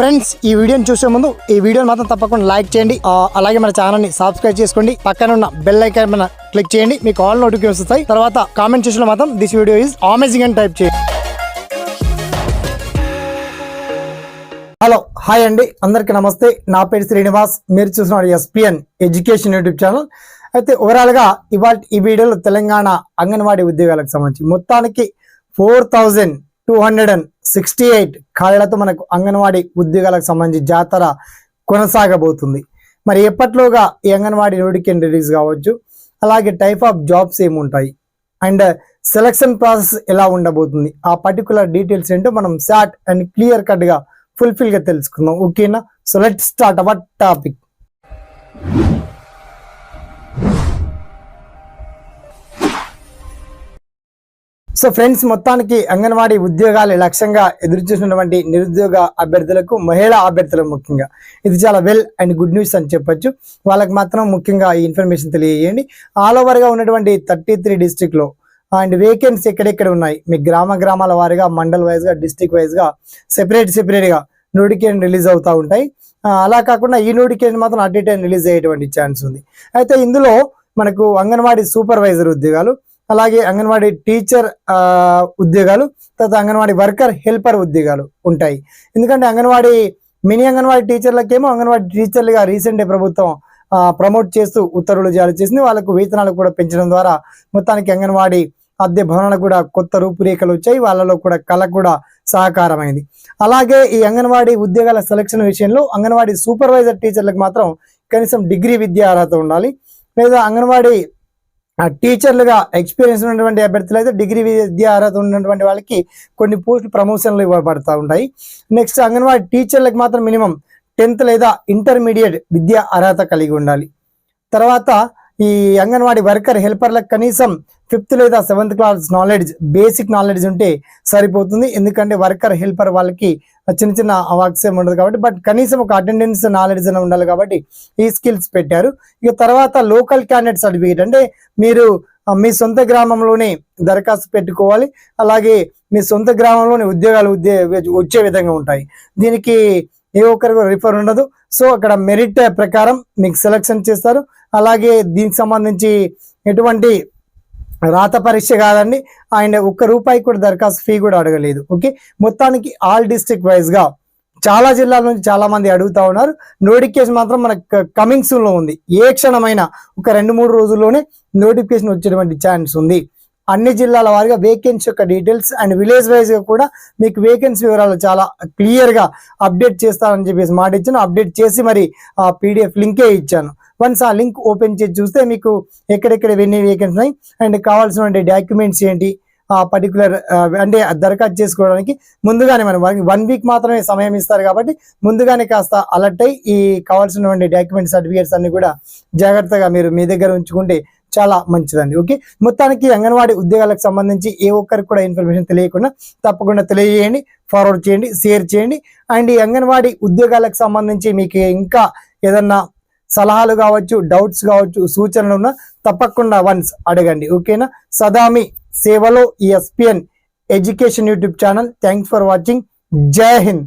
Friends ఈ వీడియోని చూసే ముందు ఈ వీడియోని మాత్రం తప్పకుండా లైక్ చేయండి. అలాగే మన ఛానల్ని సబ్స్క్రైబ్ చేసుకోండి. పక్కన ఉన్న బెల్ ఐకాన్ మన క్లిక్ చేయండి. మీకు ఆల్ నోటిఫికేషన్ వస్తాయి. తర్వాత కామెంట్ చేసిన మాత్రం దిస్ వీడియో ఈజ్ అమేజింగ్ అని టైప్ చేయండి. హలో హాయ్ అండి. అందరికీ నమస్తే. నా పేరు శ్రీనివాస్. మీరు చూస్తున్నారు ఎస్పిఎన్ ఎడ్యుకేషన్ యూట్యూబ్ ఛానల్ అయితే ఓవరాల్గా ఇవాళ ఈ వీడియోలో తెలంగాణ అంగన్వాడీ ఉద్యోగాలకు సంబంధించి మొత్తానికి four thousand two hundred and sixty eight కాళ్ళతో మనకు అంగన్వాడీ ఉద్యోగాలకు సంబంధించి జాతర కొనసాగబోతుంది. మరి ఎప్పట్లోగా ఈ అంగన్వాడీ నోటిఫికేషన్ రిలీజ్ కావచ్చు? అలాగే టైప్ ఆఫ్ జాబ్స్ ఏముంటాయి? అండ్ సెలక్షన్ ప్రాసెస్ ఎలా ఉండబోతుంది? ఆ పర్టికులర్ డీటెయిల్స్ ఏంటో మనం షార్ట్ అండ్ క్లియర్ కట్గా ఫుల్ఫిల్గా తెలుసుకుందాం. ఓకేనా? So let start our topic. So friends మొత్తానికి అంగన్వాడీ ఉద్యోగాలు లక్ష్యంగా ఎదురు చూసినటువంటి నిరుద్యోగ అభ్యర్థులకు మహిళా అభ్యర్థులకు ముఖ్యంగా ఇది చాలా వెల్ అండ్ గుడ్ న్యూస్ అని చెప్పొచ్చు. వాళ్ళకి మాత్రం ముఖ్యంగా ఈ ఇన్ఫర్మేషన్ తెలియజేయండి. ఆల్ ఓవర్గా ఉన్నటువంటి థర్టీ త్రీ డిస్టిక్లో అండ్ వేకెన్సీ ఎక్కడెక్కడ ఉన్నాయి? మీ గ్రామ గ్రామాల వారిగా మండల్ వైజ్గా డిస్టిక్ వైజ్గా సెపరేట్ సెపరేట్గా నోటిఫికేషన్ రిలీజ్ అవుతూ ఉంటాయి. అలా కాకుండా ఈ నోటిఫికేషన్ మాత్రం అట్ టైం రిలీజ్ అయ్యేటువంటి ఛాన్స్ ఉంది. అయితే ఇందులో మనకు అంగన్వాడీ సూపర్వైజర్ ఉద్యోగాలు అలాగే అంగన్వాడీ టీచర్ ఉద్యోగాలు తర్వాత అంగన్వాడీ వర్కర్ హెల్పర్ ఉద్యోగాలు ఉంటాయి. ఎందుకంటే అంగన్వాడీ మినీ అంగన్వాడీ టీచర్లకేమో అంగన్వాడీ టీచర్లుగా రీసెంట్ ప్రభుత్వం ప్రమోట్ చేస్తూ ఉత్తర్వులు జారీ చేసింది. వాళ్ళకు వేతనాలు కూడా పెంచడం ద్వారా మొత్తానికి అంగన్వాడీ అద్దె భవనాలకు కూడా కొత్త రూపురేఖలు వచ్చాయి. వాళ్ళలో కూడా కళ కూడా సహకారమైంది అలాగే ఈ అంగన్వాడీ ఉద్యోగాల సెలక్షన్ విషయంలో అంగన్వాడీ సూపర్వైజర్ టీచర్లకు మాత్రం కనీసం డిగ్రీ విద్య అర్హత ఉండాలి. లేదా అంగన్వాడీ టీచర్లుగా ఎక్స్పీరియన్స్ ఉన్నటువంటి అభ్యర్థులు అయితే డిగ్రీ విద్య అర్హత ఉన్నటువంటి వాళ్ళకి కొన్ని పోస్టులు ప్రమోషన్లు ఇవ్వబడతా ఉంటాయి. నెక్స్ట్ అంగన్వాడీ టీచర్లకు మాత్రం మినిమం టెన్త్ లేదా ఇంటర్మీడియట్ విద్యా అర్హత కలిగి ఉండాలి. తర్వాత ఈ అంగన్వాడీ వర్కర్ హెల్పర్లకు కనీసం ఫిఫ్త్ లేదా seventh class knowledge basic knowledge ఉంటే సరిపోతుంది. ఎందుకంటే వర్కర్ హెల్పర్ వాళ్ళకి చిన్న చిన్న వర్క్స్ ఉండదు కాబట్టి బట్ కనీసం ఒక అటెండెన్స్ నాలెడ్జ్ అని ఉండాలి కాబట్టి ఈ స్కిల్స్ పెట్టారు. ఇక తర్వాత లోకల్ క్యాండిడేట్ సర్టిఫికేట్ అంటే మీరు మీ సొంత గ్రామంలోనే దరఖాస్తు పెట్టుకోవాలి. అలాగే మీ సొంత గ్రామంలోనే ఉద్యోగాలు ఉద్యోగ వచ్చే విధంగా ఉంటాయి. దీనికి ఏ ఒక్కరికి రిఫర్ ఉండదు. సో అక్కడ మెరిట్ ప్రకారం మీకు సెలక్షన్ చేస్తారు. అలాగే దీనికి సంబంధించి ఎటువంటి రాత పరీక్ష కాదండి. ఆయన ఒక్క రూపాయి కూడా దరఖాస్తు ఫీ కూడా అడగలేదు. ఓకే? మొత్తానికి ఆల్ డిస్ట్రిక్ట్ వైజ్గా చాలా జిల్లాల నుంచి చాలా మంది అడుగుతా ఉన్నారు. నోటిఫికేషన్ మాత్రం మన కమింగ్ సూన్ ఉంది. ఏ క్షణమైనా ఒక రెండు మూడు రోజుల్లోనే నోటిఫికేషన్ వచ్చేటువంటి ఛాన్స్ ఉంది. అన్ని జిల్లాల వారిగా వేకెన్సీ యొక్క డీటెయిల్స్ అండ్ విలేజ్ వైజ్గా కూడా మీకు వేకెన్సీ వివరాలు చాలా క్లియర్గా అప్డేట్ చేస్తానని చెప్పేసి మాట ఇచ్చాను. అప్డేట్ చేసి మరి ఆ పీడిఎఫ్ లింకే ఇచ్చాను. వన్స్ ఆ లింక్ ఓపెన్ చేసి చూస్తే మీకు ఎక్కడెక్కడ ఎన్ని వేకెన్సీ ఉన్నాయి అండ్ కావాల్సిన డాక్యుమెంట్స్ ఏంటి ఆ పర్టికులర్ అంటే దరఖాస్తు చేసుకోవడానికి ముందుగానే మనం వన్ వీక్ మాత్రమే సమయం ఇస్తారు కాబట్టి ముందుగానే కాస్త అలర్ట్ అయ్యి ఈ కావాల్సినటువంటి డాక్యుమెంట్ సర్టిఫికేట్స్ అన్ని కూడా జాగ్రత్తగా మీరు మీ దగ్గర ఉంచుకుంటే చాలా మంచిదండి. ఓకే? మొత్తానికి అంగన్వాడీ ఉద్యోగాలకు సంబంధించి ఏ ఒక్కరికి కూడా ఇన్ఫర్మేషన్ తెలియకుండా తప్పకుండా తెలియజేయండి ఫార్వర్డ్ చేయండి షేర్ చేయండి. అండ్ ఈ అంగన్వాడీ ఉద్యోగాలకు సంబంధించి మీకు ఇంకా ఏదన్నా సలహాలు కావచ్చు డౌట్స్ కావచ్చు సూచనలు ఉన్నా తప్పకుండా వన్స్ అడగండి. ఓకేనా? సదామి సేవలో SPN education YouTube channel. Thanks for watching. Jai Hind.